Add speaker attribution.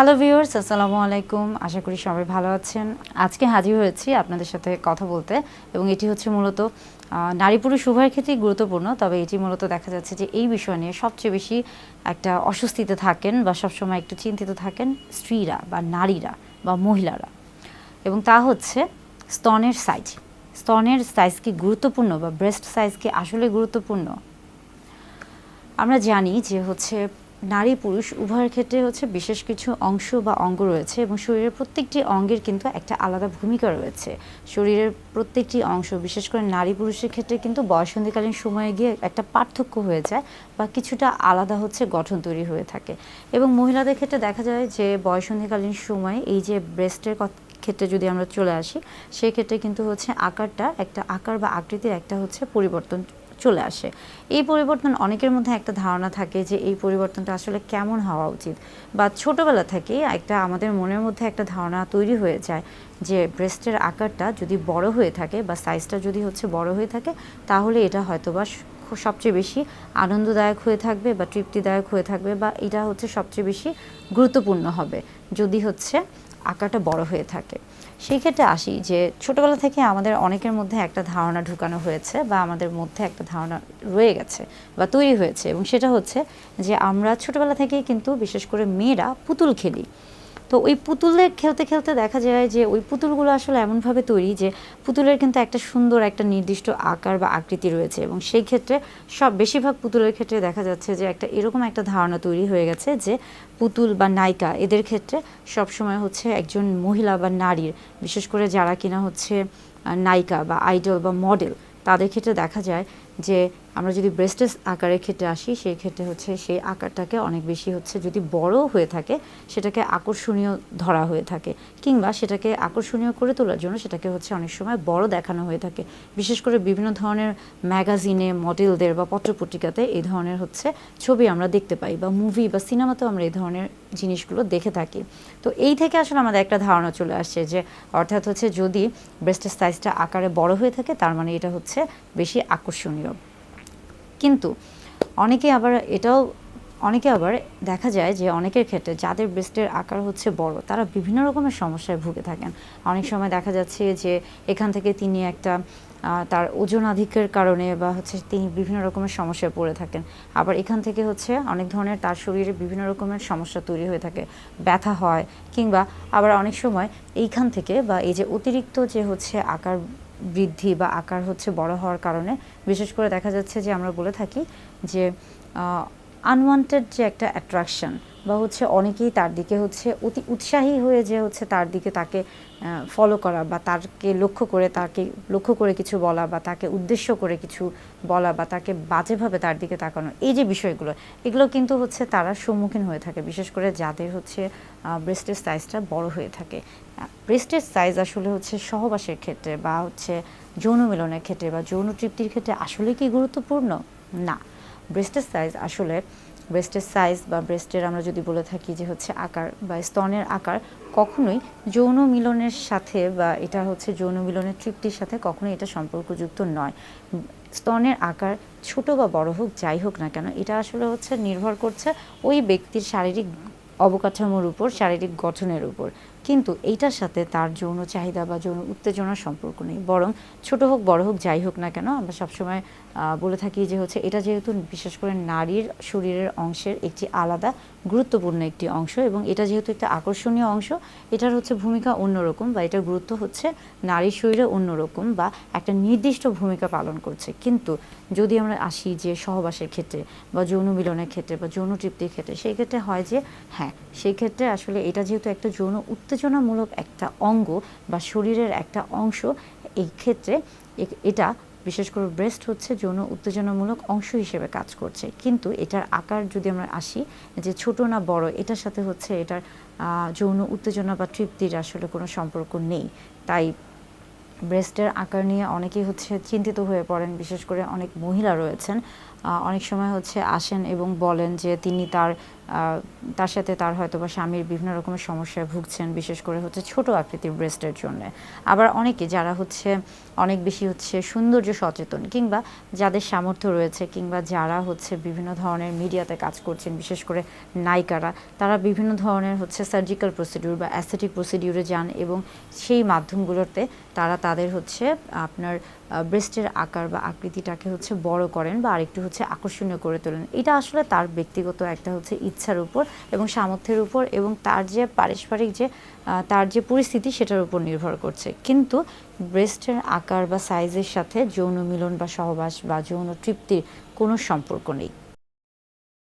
Speaker 1: Hello viewers আসসালামু আলাইকুম। আশা করি সবাই ভালো আছেন। আজকে হাজির হয়েছি আপনাদের সাথে কথা বলতে এবং এটি হচ্ছে মূলত নারী পুরুষ উভয়ের ক্ষেত্রেই গুরুত্বপূর্ণ, তবে এটি মূলত দেখা যাচ্ছে যে এই বিষয় নিয়ে সবচেয়ে বেশি একটা অস্বস্তিতে থাকেন বা সবসময় একটু চিন্তিত থাকেন স্ত্রীরা বা নারীরা বা মহিলারা। এবং তা হচ্ছে স্তনের সাইজ স্তনের সাইজ কি গুরুত্বপূর্ণ বা ব্রেস্ট সাইজ কি আসলে গুরুত্বপূর্ণ? আমরা জানি যে হচ্ছে নারী পুরুষ, উভয়ের ক্ষেত্রে হচ্ছে বিশেষ কিছু অংশ বা অঙ্গ রয়েছে এবং শরীরের প্রত্যেকটি অঙ্গের কিন্তু একটা আলাদা ভূমিকা রয়েছে। শরীরের প্রত্যেকটি অংশ, বিশেষ করে নারী পুরুষের ক্ষেত্রে কিন্তু বয়সন্ধিকালীন সময়ে গিয়ে একটা পার্থক্য হয়ে যায় বা কিছুটা আলাদা হচ্ছে গঠন তৈরি হয়ে থাকে। এবং মহিলাদের ক্ষেত্রে দেখা যায় যে বয়সন্ধিকালীন সময়ে এই যে ব্রেস্টের ক্ষেত্রে যদি আমরা চলে আসি সেই ক্ষেত্রে কিন্তু হচ্ছে আকারটা একটা আকার বা আকৃতির একটা হচ্ছে পরিবর্তন চলে আসে। এই পরিবর্তন অনেকের মধ্যে একটা ধারণা থাকে যে এই পরিবর্তনটা আসলে কেমন হওয়া উচিত। বা ছোটবেলা থেকেই একটা আমাদের মনের মধ্যে একটা ধারণা তৈরি হয়ে যায় যে ব্রেস্টের আকারটা যদি বড় হয়ে থাকে বা সাইজটা যদি হচ্ছে বড় হয়ে থাকে, তাহলে এটা হয়তোবা স- সবচেয়ে বেশি আনন্দদায়ক হয়ে থাকবে বা তৃপ্তিদায়ক হয়ে থাকবে বা এটা হচ্ছে সবচেয়ে বেশি গুরুত্বপূর্ণ হবে। যদি হচ্ছে আকারটা বড় হয়ে থাকে। সেই ক্ষেত্রে আসি যে ছোটবেলা থেকে আমাদের অনেকের মধ্যে একটা ধারণা ঢুকানো হয়েছে বা আমাদের মধ্যে একটা ধারণা রয়ে গেছে বা তৈরি হয়েছে এবং সেটা হচ্ছে যে আমরা ছোটবেলা থেকেই কিন্তু বিশেষ করে মেয়েরা পুতুল খেলি। তো ওই পুতুলের খেলতে খেলতে দেখা যায় যে ওই পুতুলগুলো আসলে এমনভাবে তৈরি যে পুতুলের কিন্তু একটা সুন্দর একটা নির্দিষ্ট আকার বা আকৃতি রয়েছে এবং সেই ক্ষেত্রে সব বেশিরভাগ পুতুলের ক্ষেত্রে দেখা যাচ্ছে যে একটা এরকম একটা ধারণা তৈরি হয়ে গেছে যে পুতুল বা নায়িকা এদের ক্ষেত্রে সবসময় হচ্ছে একজন মহিলা বা নারীর, বিশেষ করে যারা কিনা হচ্ছে নায়িকা বা আইডল বা মডেল তাদের ক্ষেত্রে দেখা যায় যে আমরা যদি ব্রেস্টেস আকারের ক্ষেত্রে আসি, সেই ক্ষেত্রে হচ্ছে সেই আকারটাকে অনেক বেশি হচ্ছে যদি বড় হয়ে থাকে, সেটাকে আকর্ষণীয় ধরা হয়ে থাকে কিংবা সেটাকে আকর্ষণীয় করে তোলার জন্য সেটাকে হচ্ছে অনেক সময় বড় দেখানো হয়ে থাকে। বিশেষ করে বিভিন্ন ধরনের ম্যাগাজিনে, মডেলদের বা পত্রপত্রিকাতে এই ধরনের হচ্ছে ছবি আমরা দেখতে পাই বা মুভি বা সিনেমাতেও আমরা এই ধরনের জিনিসগুলো দেখে থাকি। তো এই থেকে আসলে আমাদের একটা ধারণা চলে আসছে যে, অর্থাৎ হচ্ছে যদি ব্রেস্টের সাইজটা আকারে বড় হয়ে থাকে, তার মানে এটা হচ্ছে বেশি আকর্ষণীয়। কিন্তু অনেকে আবার এটাও, অনেকে আবার দেখা যায় যে অনেকের ক্ষেত্রে যাদের ব্রেস্টের আকার হচ্ছে বড়, তারা বিভিন্ন রকমের সমস্যায় ভুগে থাকেন। অনেক সময় দেখা যাচ্ছে যে এখান থেকে তিনি একটা তার ওজন আধিক্যের কারণে বা হচ্ছে তিনি বিভিন্ন রকমের সমস্যায় পড়ে থাকেন। আবার এখান থেকে হচ্ছে অনেক ধরনের তার শরীরে বিভিন্ন রকমের সমস্যা তৈরি হয়ে থাকে। ব্যথা হয় কিংবা আবার অনেক সময় এইখান থেকে বা এই যে অতিরিক্ত যে হচ্ছে আকার বৃদ্ধি বা আকার হচ্ছে বড় হওয়ার কারণে। বিশেষ করে দেখা যাচ্ছে যে আমরা বলে থাকি যে আনওয়ান্টেড যে একটা অ্যাট্রাকশন বা হচ্ছে অনেকেই তার দিকে হচ্ছে অতি উৎসাহী হয়ে যে হচ্ছে তার দিকে তাকে ফলো করা বা তাকে লক্ষ্য করে, তাকে লক্ষ্য করে কিছু বলা বা তাকে উদ্দেশ্য করে কিছু বলা বা তাকে বাজেভাবে তার দিকে তাকানো, এই যে বিষয়গুলো, এগুলো কিন্তু হচ্ছে তারা সম্মুখীন হয়ে থাকে। বিশেষ করে যাদের হচ্ছে ব্রেস্টের সাইজটা বড় হয়ে থাকে। ব্রেস্টের সাইজ আসলে হচ্ছে সহবাসের ক্ষেত্রে বা হচ্ছে যৌন মিলনের ক্ষেত্রে বা যৌন তৃপ্তির ক্ষেত্রে আসলে কি গুরুত্বপূর্ণ? না। ব্রেস্টের সাইজ আসলে ব্রেস্টের সাইজ বা ব্রেস্টের আমরা যদি বলে থাকি যে হচ্ছে আকার বা স্তনের আকার, কখনোই যৌন মিলনের সাথে বা এটা হচ্ছে যৌন মিলনের তৃপ্তির সাথে কখনোই এটা সম্পর্কযুক্ত নয়। স্তনের আকার ছোট বা বড় হোক, যাই হোক না কেন, এটা আসলে হচ্ছে নির্ভর করছে ওই ব্যক্তির শারীরিক অবকাঠামোর উপর, শারীরিক গঠনের উপর। কিন্তু এইটার সাথে তার যৌন চাহিদা বা যৌন উত্তেজনার সম্পর্ক নেই। বরং ছোট হোক, বড় হোক, যাই হোক না কেন, আমরা সবসময় বলে থাকি যে হচ্ছে এটা যেহেতু বিশেষ করে নারীর শরীরের অংশের একটি আলাদা, গুরুত্বপূর্ণ একটি অংশ এবং এটা যেহেতু একটা আকর্ষণীয় অংশ, এটার হচ্ছে ভূমিকা অন্যরকম বা এটার গুরুত্ব হচ্ছে নারীর শরীরে অন্যরকম বা একটা নির্দিষ্ট ভূমিকা পালন করছে। কিন্তু যদি আমরা আসি যে সহবাসের ক্ষেত্রে বা যৌন মিলনের ক্ষেত্রে বা যৌন তৃপ্তির ক্ষেত্রে, সেই ক্ষেত্রে হয় যে হ্যাঁ সেই ক্ষেত্রে আসলে এটা যেহেতু একটা যৌন উত্তেজনামূলক একটা অঙ্গ বা শরীরের একটা অংশ, এই ক্ষেত্রে এটা বিশেষ করে ব্রেস্ট হচ্ছে যৌন উত্তেজনামূলক অংশ হিসেবে কাজ করছে। কিন্তু এটার আকার যদি আমরা আসি, যে ছোট না বড়, এটার সাথে হচ্ছে এটার যৌন উত্তেজনা বা তৃপ্তির আসলে কোনো সম্পর্ক নেই। তাই ব্রেস্টের আকার নিয়ে অনেকেই হচ্ছে চিন্তিত হয়ে পড়েন। বিশেষ করে অনেক মহিলা রয়েছেন। অনেক সময় হচ্ছে আসেন এবং বলেন যে তিনি তার তার সাথে তার হয়তো বা স্বামীর বিভিন্ন রকমের সমস্যায় ভুগছেন, বিশেষ করে হচ্ছে ছোট আকৃতির ব্রেস্টের জন্য। আবার অনেকে যারা হচ্ছে অনেক বেশি হচ্ছে সৌন্দর্য সচেতন কিংবা যাদের সামর্থ্য রয়েছে কিংবা যারা হচ্ছে বিভিন্ন ধরনের মিডিয়াতে কাজ করছেন, বিশেষ করে নায়িকারা, তারা বিভিন্ন ধরনের হচ্ছে সার্জিক্যাল প্রসিডিউর বা অ্যাস্থেটিক প্রসিডিউরে যান এবং সেই মাধ্যমগুলোতে তারা তাদের হচ্ছে আপনার ব্রেস্টের আকার বা আকৃতিটাকে হচ্ছে বড় করেন বা আরেকটু হচ্ছে আকর্ষণীয় করে তোলেন। এটা আসলে তার ব্যক্তিগত একটা হচ্ছে ইচ্ছার উপর এবং সামর্থ্যের উপর এবং তার যে পারস্পরিক যে তার যে পরিস্থিতি সেটার উপর নির্ভর করছে। কিন্তু ব্রেস্টের আকার বা সাইজের সাথে যৌন মিলন বা সহবাস বা যৌন তৃপ্তির কোনো সম্পর্ক নেই।